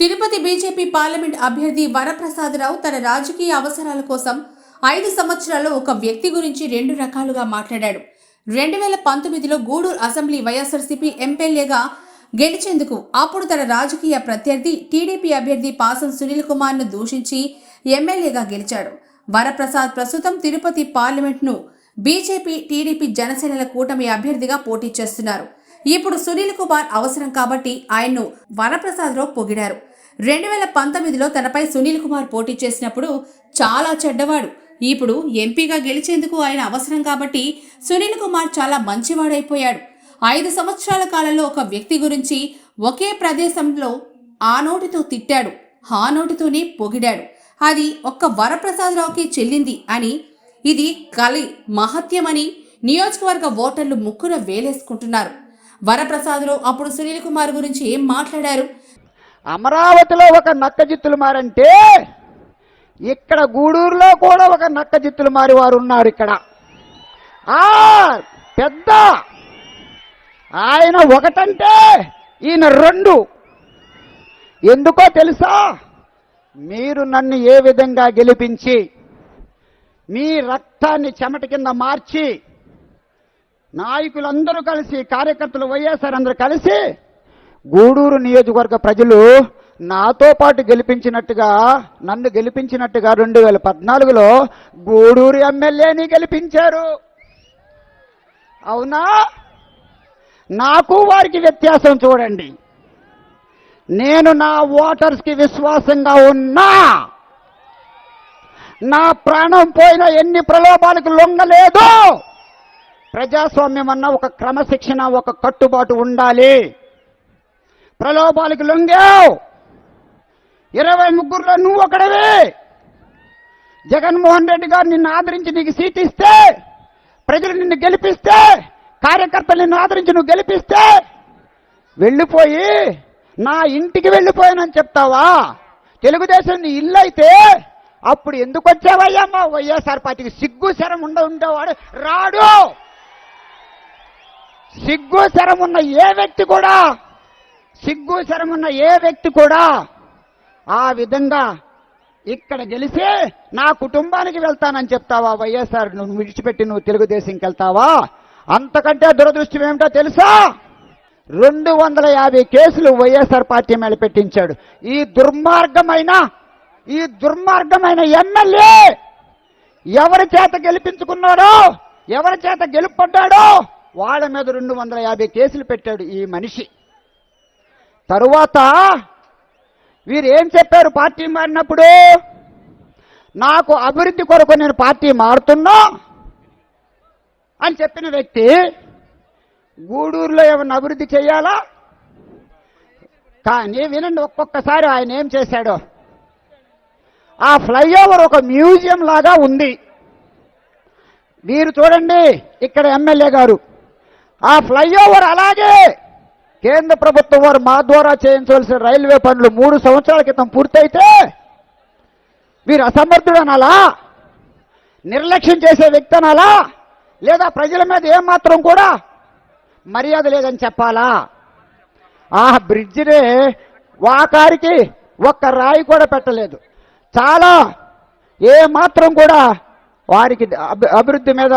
Tirupati BJP parliament అభ్యర్థి వరప్రసాదరావు తన రాజకీయ అవసరాల కోసం ఐదు సంవత్సరాల్లో ఒక వ్యక్తి గురించి రెండు రకాలుగా మాట్లాడాడు. రెండు వేల పంతొమ్మిదిలో గూడూరు అసెంబ్లీ వైఎస్ఆర్సీపీ ఎమ్మెల్యేగా గెలిచేందుకు అప్పుడు తన రాజకీయ ప్రత్యర్థి టీడీపీ అభ్యర్థి పాసం సునీల్ కుమార్ను దూషించి ఎమ్మెల్యేగా గెలిచాడు. వరప్రసాద్ ప్రస్తుతం తిరుపతి పార్లమెంట్ను బీజేపీ టీడీపీ జనసేనల కూటమి అభ్యర్థిగా పోటీ చేస్తున్నారు. ఇప్పుడు సునీల్ కుమార్ అవసరం కాబట్టి ఆయన్ను వరప్రసాదరావు పొగిడారు. రెండు వేల పంతొమ్మిదిలో తనపై సునీల్ కుమార్ పోటీ చేసినప్పుడు చాలా చెడ్డవాడు. ఇప్పుడు ఎంపీగా గెలిచేందుకు ఆయన అవసరం కాబట్టి సునీల్ కుమార్ చాలా మంచివాడైపోయాడు. ఐదు సంవత్సరాల కాలంలో ఒక వ్యక్తి గురించి ఒకే ప్రదేశంలో ఆ నోటితో తిట్టాడు. ఆ నోటితోనే పొగిడాడు. అది ఒక్క వరప్రసాదరావుకి చెల్లింది అని ఇది కలి మహత్యమని నియోజకవర్గ ఓటర్లు ముక్కున వేలేసుకుంటున్నారు. వరప్రసాదరావు అప్పుడు సునీల్ కుమార్ గురించి ఏం మాట్లాడారు? అమరావతిలో ఒక నక్క జిత్తులు మారంటే ఇక్కడ గూడూరులో కూడా ఒక నక్క జిత్తులు మారి వారు ఉన్నారు ఇక్కడ. ఆ పెద్ద ఆయన ఒకటంటే ఈయన రెండు. ఎందుకో తెలుసా? మీరు నన్ను ఏ విధంగా గెలిపించి మీ రక్తాన్ని చెమట కింద మార్చి నాయకులందరూ కలిసి కార్యకర్తలు వైఎస్ఆర్ అందరూ కలిసి గూడూరు నియోజకవర్గ ప్రజలు నాతో పాటు గెలిపించినట్టుగా నన్ను గెలిపించినట్టుగా రెండు వేల పద్నాలుగులో గూడూరు ఎమ్మెల్యేని గెలిపించారు. అవునా? నాకు వారికి వ్యత్యాసం చూడండి. నేను నా ఓటర్స్కి విశ్వాసంగా ఉన్నా. నా ప్రాణం పోయిన ఎన్ని ప్రలోభాలకు లొంగలేదు. ప్రజాస్వామ్యం అన్న ఒక క్రమశిక్షణ ఒక కట్టుబాటు ఉండాలి. ప్రలోభాలకు లొంగావు. ఇరవై ముగ్గురులో నువ్వు ఒకడవే. జగన్మోహన్ రెడ్డి గారు నిన్ను ఆదరించి నీకు సీట్ ఇస్తే ప్రజలు నిన్ను గెలిపిస్తే కార్యకర్తలు నిన్ను ఆదరించి నువ్వు గెలిపిస్తే వెళ్ళిపోయి నా ఇంటికి వెళ్ళిపోయానని చెప్తావా? తెలుగుదేశం నీ ఇల్లు అయితే అప్పుడు ఎందుకు వచ్చావయ్యా మా వైఎస్ఆర్ పార్టీకి? సిగ్గు శరం ఉండ ఉండేవాడు రాడు. సిగ్గు శరం ఉన్న ఏ వ్యక్తి కూడా సిగ్గు శరమున్న ఏ వ్యక్తి కూడా ఆ విధంగా ఇక్కడ గెలిచి నా కుటుంబానికి వెళ్తానని చెప్తావా? వైఎస్ఆర్ నువ్వు విడిచిపెట్టి నువ్వు తెలుగుదేశంకి వెళ్తావా? అంతకంటే దురదృష్టం ఏమిటో తెలుసా? రెండు వందల యాభై కేసులు వైఎస్ఆర్ పార్టీ మీద పెట్టించాడు. ఈ దుర్మార్గమైన ఈ దుర్మార్గమైన ఎమ్మెల్యే ఎవరి చేత గెలిపించుకున్నాడో ఎవరి చేత గెలుపడ్డాడో వాళ్ళ మీద రెండు వందల యాభై కేసులు పెట్టాడు ఈ మనిషి. తరువాత వీరు ఏం చెప్పారు పార్టీ మారినప్పుడు? నాకు అభివృద్ధి కొరకు నేను పార్టీ మారుతున్నా అని చెప్పిన వ్యక్తి గూడూరులో ఏమన్నా అభివృద్ధి చేయాలా? కానీ వినండి ఒక్కొక్కసారి ఆయన ఏం చేశాడో? ఆ ఫ్లైఓవర్ ఒక మ్యూజియం లాగా ఉంది. మీరు చూడండి ఇక్కడ ఎమ్మెల్యే గారు. ఆ ఫ్లైఓవర్ అలాగే కేంద్ర ప్రభుత్వం వారు మా ద్వారా చేయించవలసిన రైల్వే పనులు మూడు సంవత్సరాల క్రితం పూర్తయితే వీరు అసమర్థుడు అనాలా నిర్లక్ష్యం చేసే వ్యక్తి అనాలా లేదా ప్రజల మీద ఏమాత్రం కూడా మర్యాద లేదని చెప్పాలా? ఆ బ్రిడ్జిని వాకారికి ఒక్క రాయి కూడా పెట్టలేదు. చాలా ఏ మాత్రం కూడా వారికి అభివృద్ధి మీద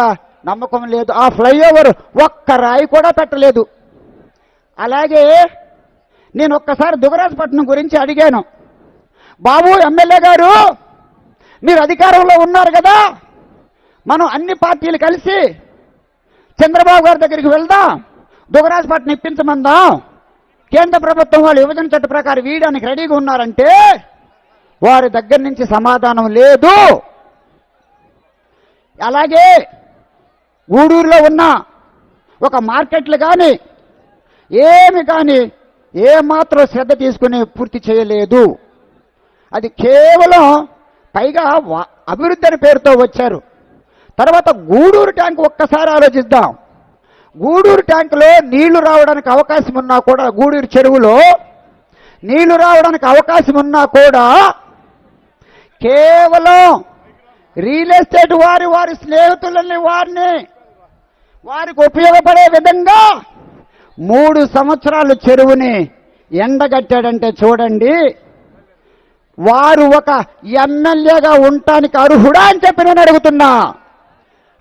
నమ్మకం లేదు. ఆ ఫ్లైఓవర్ ఒక్క రాయి కూడా పెట్టలేదు. అలాగే నేను ఒక్కసారి దుగరాజపట్నం గురించి అడిగాను. బాబు ఎమ్మెల్యే గారు మీరు అధికారంలో ఉన్నారు కదా? మనం అన్ని పార్టీలు కలిసి చంద్రబాబు గారి దగ్గరికి వెళ్దాం. దుగరాజపట్నం ఇప్పించమందాం. కేంద్ర ప్రభుత్వం వాళ్ళు విభజన చట్ట ప్రకారం వీయడానికి రెడీగా ఉన్నారంటే వారి దగ్గర నుంచి సమాధానం లేదు. అలాగే గూడూరులో ఉన్న ఒక మార్కెట్లు కానీ ఏమి కానీ ఏమాత్రం శ్రద్ధ తీసుకుని పూర్తి చేయలేదు. అది కేవలం పైగా అభివృద్ధి అనే పేరుతో వచ్చారు. తర్వాత గూడూరు ట్యాంక్ ఒక్కసారి ఆలోచిద్దాం. గూడూరు ట్యాంకులో నీళ్ళు రావడానికి అవకాశం ఉన్నా కూడా గూడూరు చెరువులో నీళ్ళు రావడానికి అవకాశం ఉన్నా కూడా కేవలం రియల్ ఎస్టేట్ వారి వారి స్నేహితులని వారిని వారికి ఉపయోగపడే విధంగా మూడు సంవత్సరాలు చెరువుని ఎండగట్టాడంటే చూడండి వారు ఒక ఎమ్మెల్యేగా ఉండటానికి అర్హుడా అని చెప్పి నేను అడుగుతున్నా.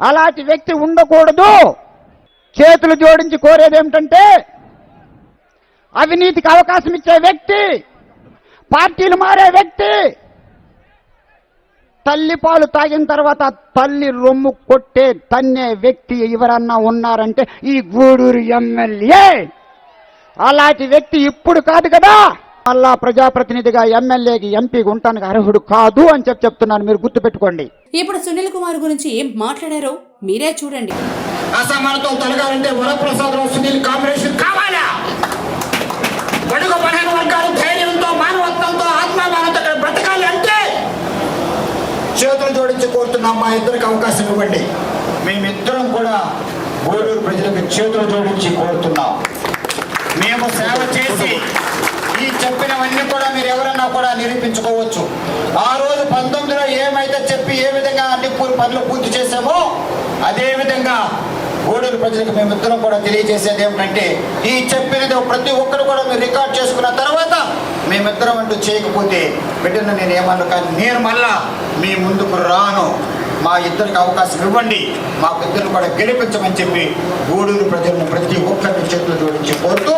అలాంటి వ్యక్తి ఉండకూడదు. చేతులు జోడించి కోరేది ఏమిటంటే అవినీతికి అవకాశం ఇచ్చే వ్యక్తి పార్టీలు మారే వ్యక్తి తల్లి పాలు తాగిన తర్వాత తల్లి రొమ్ము కొట్టే తన్నే వ్యక్తి ఎవరన్నా ఉన్నారంటే ఈ గూడూరు ఎమ్మెల్యే. అలాంటి వ్యక్తి ఇప్పుడు కాదు కదా. మళ్ళా ప్రజాప్రతినిధిగా ఎమ్మెల్యేకి ఎంపీకి ఉండటానికి అర్హుడు కాదు అని చెప్పి చెప్తున్నాను. మీరు గుర్తుపెట్టుకోండి. ఇప్పుడు సునీల్ కుమార్ గురించి ఏం మాట్లాడారో మీరే చూడండి. అసమానతలు తొలగాలంటే వరప్రసాదరావు సునీల్ కాంబినేషన్ జోడించి మా ఇద్దరికి అవకాశం ఇవ్వండి. మేమిద్దరం కూడా గూడూరు ప్రజలకు చేతులు జోడించి కోరుతున్నాం. మేము సేవ చేసి ఈ చెప్పినవన్నీ కూడా మీరు ఎవరన్నా కూడా నిరూపించుకోవచ్చు. ఆ రోజు పంతొమ్మిదిలో ఏమైతే చెప్పి ఏ విధంగా అన్ని పనులు పూర్తి చేశామో అదే విధంగా గూడూరు ప్రజలకు మేమిద్దరం కూడా తెలియజేసేది ఏమిటంటే ఈ చెప్పినది ప్రతి ఒక్కరు కూడా మీరు రికార్డ్ చేసుకున్న తర్వాత మేమిద్దరం అంటూ చేయకపోతే బిడ్డను నేను ఏమన్నా కానీ నేను మళ్ళా మీ ముందుకు రాను. మా ఇద్దరికి అవకాశం ఇవ్వండి. మా ఇద్దరు కూడా గెలిపించమని చెప్పి గూడూరు ప్రజలను ప్రతి ఒక్కరిని చేతులు జోడించి కోరుతూ